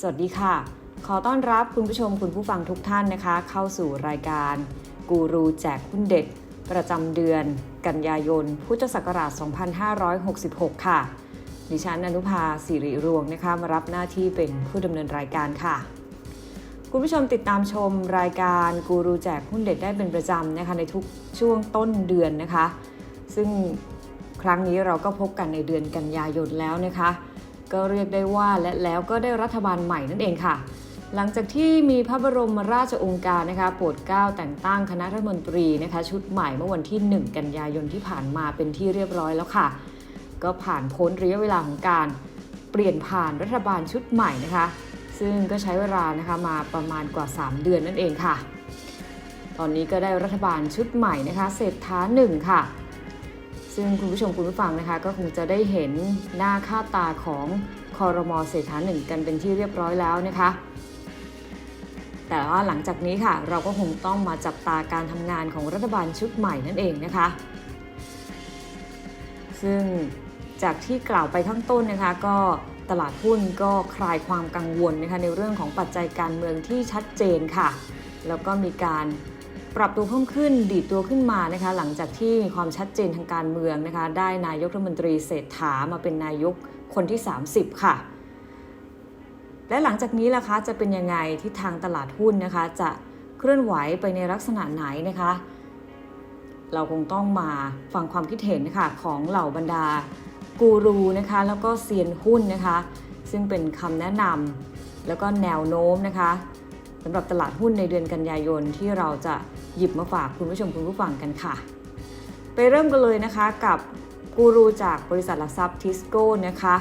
สวัสดีค่ะ ขอต้อนรับคุณผู้ชมคุณผู้ฟังทุกท่านนะคะ เข้าสู่รายการกูรูแจกหุ้นเด็ด ประจำเดือน กันยายน พุทธศักราช 2566 ค่ะ ดิฉันอนุภาสิริรวงนะคะ มารับหน้าที่เป็นผู้ดำเนินรายการค่ะ คุณผู้ชมติดตามชมรายการกูรูแจกหุ้นเด็ดได้เป็นประจำนะคะในทุกช่วงต้นเดือนนะคะ ซึ่งครั้งนี้เราก็พบกันในเดือนกันยายนแล้วนะคะ ก็เรียกได้ว่าและแล้วก็ได้รัฐบาลใหม่นั่นเองค่ะ หลังจากที่มีพระบรมราชองค์การนะคะโปรดเกล้าแต่งตั้งคณะรัฐมนตรีนะคะชุดใหม่เมื่อวันที่ 1 กันยายนที่ผ่านมาเป็นที่เรียบร้อยแล้วค่ะ ก็ผ่านพ้นระยะเวลาของการเปลี่ยนผ่านรัฐบาลชุดใหม่นะคะ ซึ่งก็ใช้เวลานะคะมาประมาณกว่า 3 เดือนนั่นเองค่ะ ตอนนี้ก็ได้รัฐบาลชุดใหม่นะคะเศรษฐาหนึ่งค่ะ ซึ่งคุณผู้ชมคุณผู้ฟังนะคะ ก็คงจะได้เห็นหน้าค่าตาของคอรมอเศรษฐาหนึ่งกันเป็นที่เรียบร้อยแล้วนะคะ แต่ว่าหลังจากนี้ค่ะ เราก็คงต้องมาจับตาการทำงานของรัฐบาลชุดใหม่นั่นเองนะคะ ซึ่งจากที่กล่าวไปข้างต้นนะคะก็ตลาดหุ้นก็คลายความกังวลนะคะในเรื่องของปัจจัยการเมืองที่ชัดเจนค่ะ แล้วก็มีการ ปรับตัวเพิ่มขึ้นดีดตัวขึ้นมานะคะหลังจากที่มีความชัดเจนทางการเมืองนะคะได้นายกรัฐมนตรีเศรษฐามาเป็นนายกคนที่ 30 ค่ะ และหลังจากนี้ล่ะคะจะเป็นยังไงทิศทางตลาดหุ้นนะคะ จะเคลื่อนไหวไปในลักษณะไหนนะคะ เราคงต้องมาฟังความคิดเห็นนะคะของเหล่าบรรดากูรูนะคะแล้วก็เซียนหุ้นนะคะ ซึ่งเป็นคำแนะนำแล้วก็แนวโน้มนะคะสำหรับตลาดหุ้นในเดือนกันยายนที่เราจะ หยิบมาฝากคุณผู้ชมคุณผู้ฟังกันค่ะ ไปเริ่มกันเลยนะคะกับกูรูจากบริษัทหลักทรัพย์ทิสโก้นะคะ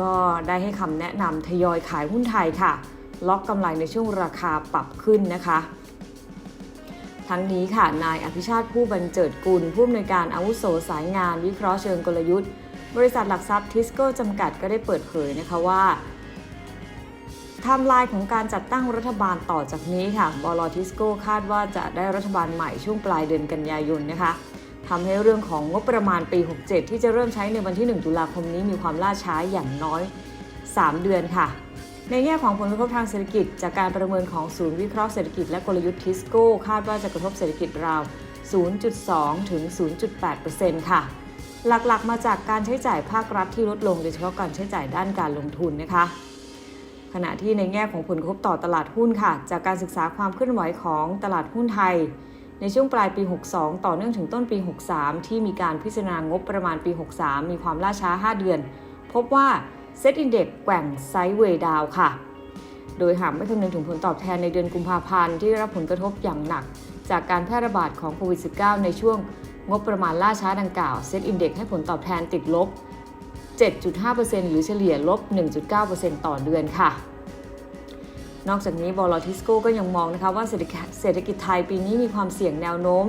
ก็ได้ให้คำแนะนำทยอยขายหุ้นไทยค่ะ ล็อกกำไรในช่วงราคาปรับขึ้นนะคะ ทั้งนี้ค่ะ นายอภิชาติผู้บรรเจิดกุล ผู้อำนวยการอาวุโสสายงานวิเคราะห์เชิงกลยุทธ์ บริษัทหลักทรัพย์ทิสโก้จำกัดก็ได้เปิดเผยนะคะว่า ไทม์ไลน์ของการจัดตั้งรัฐบาลต่อจากนี้ค่ะบอลทิสโก้คาดว่าจะได้รัฐบาลใหม่ช่วงปลายเดือนกันยายนนะคะทำให้เรื่องของงบประมาณปี 67 ที่จะเริ่มใช้ในวันที่ 1 ตุลาคมนี้มีความล่าช้าอย่างน้อย 3 เดือนค่ะ ในแง่ของผลกระทบทางเศรษฐกิจ จากการประเมินของศูนย์วิเคราะห์เศรษฐกิจและกลยุทธ์ทิสโก้คาดว่าจะกระทบเศรษฐกิจราว 0.2 ถึง 0.8%ค่ะ หลักๆ มาจากการใช้จ่ายภาครัฐที่ลดลงโดยเฉพาะการใช้จ่ายด้านการลงทุนนะคะ ขณะที่ในแง่ของผลกระทบต่อตลาดหุ้นค่ะ จากการศึกษาความเคลื่อนไหวของตลาดหุ้นไทย ในช่วงปลายปี 62 ต่อเนื่องถึงต้นปี 63 ที่มีการพิจารณางบประมาณปี 63 มีความล่าช้า 5 เดือน พบว่าเซตอินเด็กแกว่งไซด์เวย์ดาวค่ะ โดยหากไม่คำนึงถึงผลตอบแทนในเดือนกุมภาพันธ์ที่ได้รับผลกระทบอย่างหนัก จากการแพร่ระบาดของโควิด -19 ในช่วงงบประมาณล่าช้าดังกล่าวเซตอินเด็กให้ผลตอบแทนติดลบ 7.5%หรือเฉลี่ยลบ 1.9%ต่อเดือนค่ะ นอกจากนี้บอลทิสโก้ก็ยังมองนะคะว่าเศรษฐกิจไทยปีนี้มีความเสี่ยงแนวโน้ม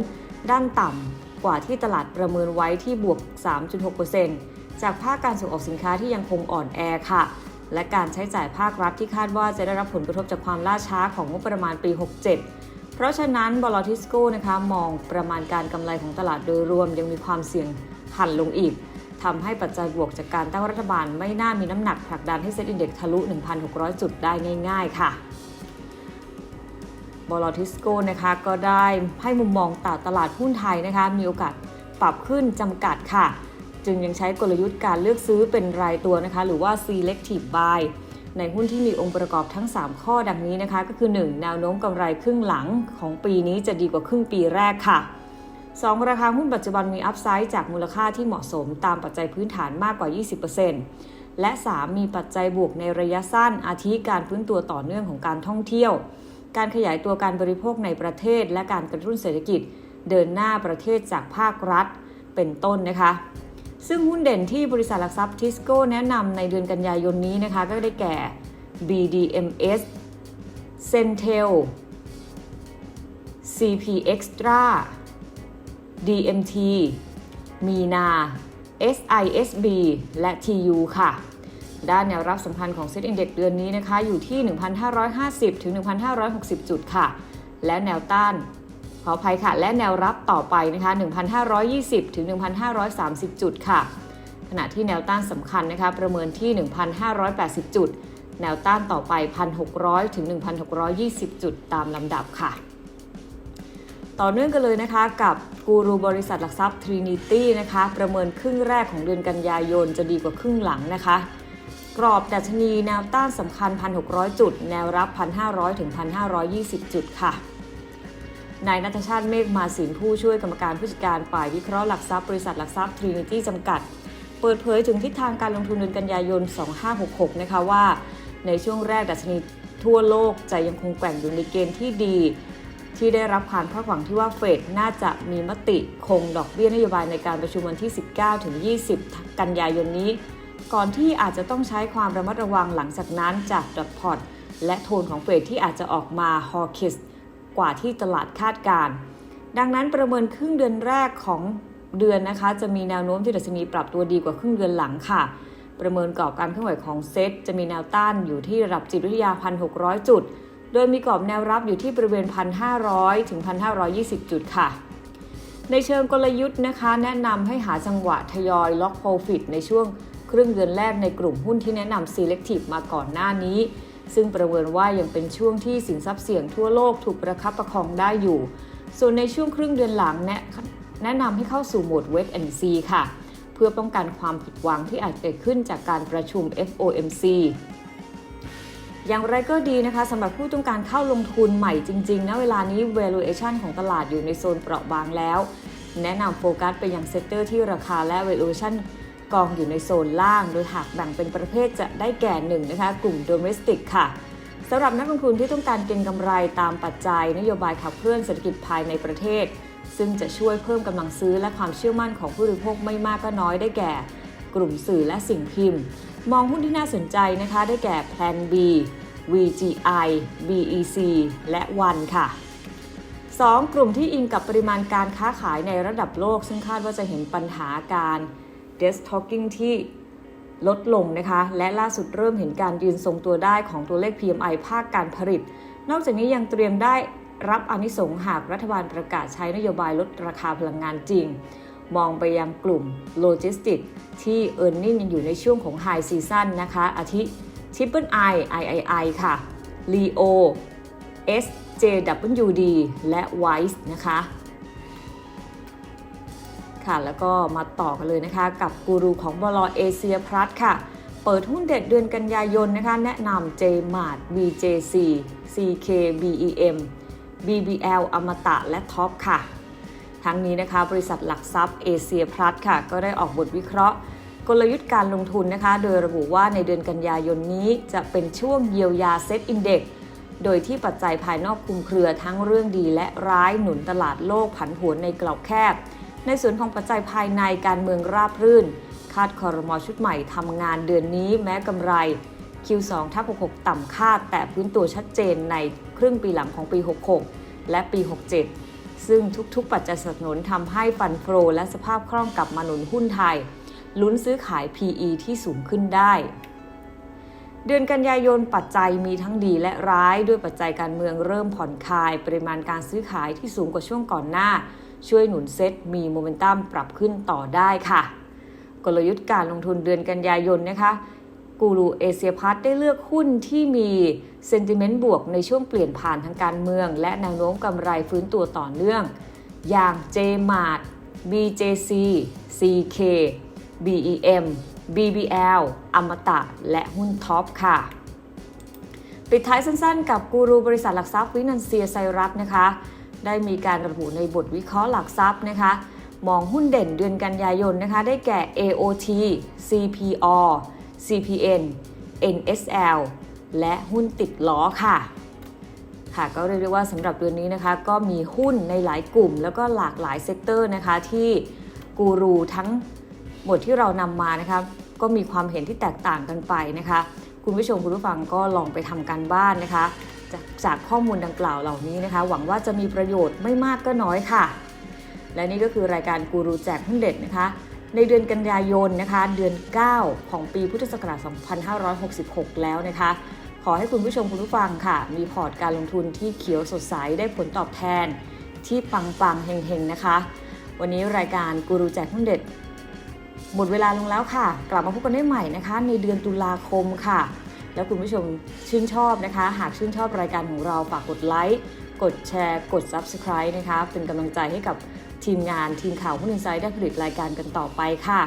ด้านต่ำกว่าที่ตลาดประเมินไว้ที่บวก 3.6%จากภาคการส่งออกสินค้าที่ยังคงอ่อนแอค่ะ และการใช้จ่ายภาครัฐที่คาดว่าจะได้รับผลกระทบจากความล่าช้าของงบประมาณปี 67เพราะฉะนั้นบอลทิสโก้นะคะมองประมาณการกำไรของตลาดโดยรวมยังมีความเสี่ยงหันลงอีก ทำให้ปัจจัยบวกจากการตั้งรัฐบาลไม่น่ามีน้ำหนักผลักดันให้เซ็ตอินเด็กซ์ทะลุ 1,600 จุดได้ง่าย ๆ ค่ะบอลทิสโก้นะคะก็ได้ให้มุมมองต่อตลาดหุ้นไทยนะคะมีโอกาสปรับขึ้นจำกัดค่ะ จึงยังใช้กลยุทธ์การเลือกซื้อเป็นรายตัวนะคะ หรือว่า selective buy ในหุ้นที่มีองค์ประกอบทั้ง 3 ข้อดังนี้นะคะ ก็คือ 1. แนวโน้มกำไรครึ่งหลังของปีนี้จะดีกว่าครึ่งปีแรกค่ะ 2. ราคาหุ้นปัจจุบันมีอัพไซด์จากมูลค่าที่เหมาะสมตามปัจจัยพื้นฐานมากกว่า 20%และ 3. มีปัจจัยบวกในระยะสั้น อาทิการฟื้นตัวต่อเนื่องของการท่องเที่ยว การขยายตัวการบริโภคในประเทศ และการกระตุ้นเศรษฐกิจ เดินหน้าประเทศจากภาครัฐ เป็นต้นนะคะ ซึ่งหุ้นเด่นที่บริษัทหลักทรัพย์ทิสโก้แนะนำในเดือนกันยายนนี้นะคะ ก็ได้แก่ BDMs Centel CP Extra DMT มีนา SISB และ TU ค่ะ ด้านแนวรับสัมพันธ์ของเซ็ตอินเด็กเดือนนี้นะคะ อยู่ที่ 1,550 ถึง 1,560 จุดค่ะ และแนวต้าน ขออภัยค่ะ และแนวรับต่อไปนะคะ 1,520 ถึง 1,530 จุดค่ะ ขณะที่แนวต้านสำคัญนะคะ ประเมินที่ 1,580 จุด แนวต้านต่อไป 1,600 ถึง 1,620 จุดตามลำดับค่ะ ต่อเนื่องกันเลยนะคะกับกูรูบริษัทหลักทรัพย์ Trinity นะคะ ประเมินครึ่งแรกของเดือนกันยายนจะดีกว่าครึ่งหลังนะคะ กรอบดัชนีแนวต้านสำคัญ 1,600 จุด แนวรับ 1,500 ถึง 1,520 จุดค่ะนายนัทชาติเมฆมาสินผู้ช่วยกรรมการผู้จัดการฝ่ายวิเคราะห์หลักทรัพย์บริษัทหลักทรัพย์ Trinity จำกัด เปิดเผยถึงทิศทางการลงทุนเดือนกันยายน 2566 นะคะว่า ในช่วงแรกดัชนีทั่วโลกจะยังคงแกว่งอยู่ในเกณฑ์ที่ดี ที่ได้รับความคาดหวังที่ว่าเฟดน่าจะมีมติคงดอกเบี้ยนโยบายในการประชุมวันที่ 19ถึง20 กันยายนนี้ ก่อนที่อาจจะต้องใช้ความระมัดระวังหลังจากนั้นจากดอทพอตและโทนของเฟดที่อาจจะออกมาฮอคิสกว่าที่ตลาดคาดการ์ดังนั้นประเมินครึ่งเดือนแรกของเดือนนะคะ จะมีแนวโน้มที่ดัชนีปรับตัวดีกว่าครึ่งเดือนหลังค่ะ ประเมินกรอบการเคลื่อนไหวของเซ็ตจะมีแนวต้านอยู่ที่ระดับจิตวิทยา 1,600 จุด โดยมีกรอบแนวรับอยู่ที่บริเวณ 1,500 ถึง 1,520 จุดค่ะ ในเชิงกลยุทธ์นะคะ แนะนำให้หาจังหวะทยอยล็อกโปรฟิตในช่วงครึ่งเดือนแรกในกลุ่มหุ้นที่แนะนำ selective มาก่อนหน้านี้ ซึ่งประเมินว่ายังเป็นช่วงที่สินทรัพย์เสี่ยงทั่วโลกถูกประคับประคองได้อยู่ ส่วนในช่วงครึ่งเดือนหลังแนะแนะนำให้เข้าสู่โหมด wait and see ค่ะ เพื่อป้องกันความผิดหวังที่อาจเกิดขึ้นจากการประชุม FOMC อย่างไรก็ดีนะคะสำหรับผู้ต้องการเข้าลงทุนใหม่จริงๆณเวลานี้ valuation ของตลาดอยู่ในโซนเปราะบางแล้ว แนะนำโฟกัสไปยังเซกเตอร์ที่ราคาและ valuation กองอยู่ในโซนล่าง โดยหากแบ่งเป็นประเภทจะได้แก่หนึ่งนะคะกลุ่ม domestic ค่ะสำหรับนักลงทุนที่ต้องการเก็งกำไรตามปัจจัย นโยบายขับเคลื่อนเศรษฐกิจภายในประเทศ ซึ่งจะช่วยเพิ่มกำลังซื้อและความเชื่อมั่นของผู้บริโภคไม่มากก็น้อยได้แก่ กลุ่มสื่อและสิ่งพิมพ์ มองหุ้นที่น่าสนใจนะคะได้แก่ Plan B VGI BEC และ One ค่ะ 2. กลุ่มที่อิงกับปริมาณการค้าขายในระดับโลก ซึ่งคาดว่าจะเห็นปัญหาการ destocking ที่ลดลงนะคะ และล่าสุดเริ่มเห็นการยืนทรงตัวได้ของตัวเลข PMI ภาคการผลิต นอกจากนี้ยังเตรียมได้รับอนิสงส์หากรัฐบาลประกาศใช้นโยบายลดราคาพลังงานจริง มองไปยังกลุ่มโลจิสติกที่ e a r n i n g ยังอยู่ในช่วงของ High Season นะคะ อาทิ Triple I III ค่ะ Leo SJWD และ Wise นะคะ ค่ะแล้วก็มาต่อกันเลยนะคะ กับกูรูของบลเอเชียพลัสค่ะ เปิดหุ้นเด็ดเดือนกันยายนนะคะ แนะนำ JMart BJC CKBEM BBL อมตะและท็อปค่ะ ทั้งนี้นะคะบริษัทหลักทรัพย์เอเชียพลัสค่ะก็ได้ออกบทวิเคราะห์ กลยุทธ์การลงทุนนะคะ โดยระบุว่าในเดือนกันยายนนี้จะเป็นช่วงเยียวยาเซ็ตอินเด็กโดยที่ปัจจัยภายนอกคุมเครือทั้งเรื่องดีและร้ายหนุนตลาดโลกผันผวนในกรอบแคบ ในส่วนของปัจจัยภายในการเมืองราบรื่น คาดคอรมอชุดใหม่ทำงานเดือนนี้แม้กำไร Q2 ทับ66 ต่ำคาดแต่พื้นตัวชัดเจนในครึ่งปีหลังของปี 66 และปี 67 ซึ่งทุกๆ ปัจจัยสนับสนุนทำให้ฟันโฟลและสภาพคล่องกลับมาหนุนหุ้นไทย ลุ้นซื้อขาย PE ที่สูงขึ้นได้ เดือนกันยายนปัจจัยมีทั้งดีและร้ายด้วยปัจจัยการเมืองเริ่มผ่อนคลาย ปริมาณการซื้อขายที่สูงกว่าช่วงก่อนหน้า ช่วยหนุนเซ็ตมีโมเมนตัมปรับขึ้นต่อได้ค่ะ กลยุทธ์การลงทุนเดือนกันยายนนะคะ กูรูเอเชียพัทได้เลือกหุ้นที่มีเซนติเมนต์บวกในช่วงเปลี่ยนผ่านทางการเมือง และแนวโน้มกำไรฟื้นตัวต่อเนื่อง อย่าง JMart BJC CK BEM BBL อมตะ และหุ้นท็อปค่ะ ปิดท้ายสั้นๆ กับกูรูบริษัทหลักทรัพย์วินันเซียไซรัสนะคะ ได้มีการระบุในบทวิเคราะห์หลักทรัพย์นะคะ มองหุ้นเด่นเดือนกันยายนนะคะ ได้แก่ AOT CPO CPN NSL และหุ้นติดล้อค่ะค่ะก็เรียกได้ว่าสำหรับเดือนนี้นะคะ ก็มีหุ้นในหลายกลุ่ม แล้วก็หลากหลายเซกเตอร์นะคะ ที่กูรูทั้งหมดที่เรานำมานะคะก็มีความเห็นที่แตกต่างกันไปนะคะ คุณผู้ชมคุณผู้ฟังก็ลองไปทำการบ้านนะคะ จากจากข้อมูลดังกล่าวเหล่านี้นะคะ หวังว่าจะมีประโยชน์ไม่มากก็น้อยค่ะ และนี่ก็คือรายการกูรูแจกหุ้นเด็ดนะคะ ในเดือนกันยายนนะคะ เดือน 9 ของปีพุทธศักราช 2566 แล้วนะคะ ขอให้คุณผู้ชมคุณผู้ฟังค่ะ มีพอร์ตการลงทุนที่เขียวสดใสได้ผลตอบแทน ที่ปังปังๆเฮงๆนะคะ วันนี้รายการกูรูแจกหุ้นเด็ด หมดเวลาลงแล้วค่ะ กลับมาพบกันได้ใหม่นะคะ ในเดือนตุลาคมค่ะ แล้วคุณผู้ชมชื่นชอบนะคะ หากชื่นชอบรายการของเราฝากกดไลค์กดแชร์ กด Subscribe นะคะ เป็นกำลังใจให้กับ ทีมงานทีมข่าวหุ้นอินไซด์ได้ผลิตรายการกันต่อไปค่ะ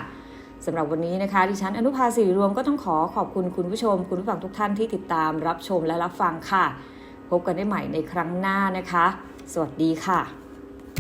สำหรับวันนี้นะคะ ดิฉันอนุภาสีรวมก็ต้องขอขอบคุณคุณผู้ชม คุณผู้ฟังทุกท่านที่ติดตามรับชมและรับฟังค่ะ พบกันได้ใหม่ในครั้งหน้านะคะ สวัสดีค่ะ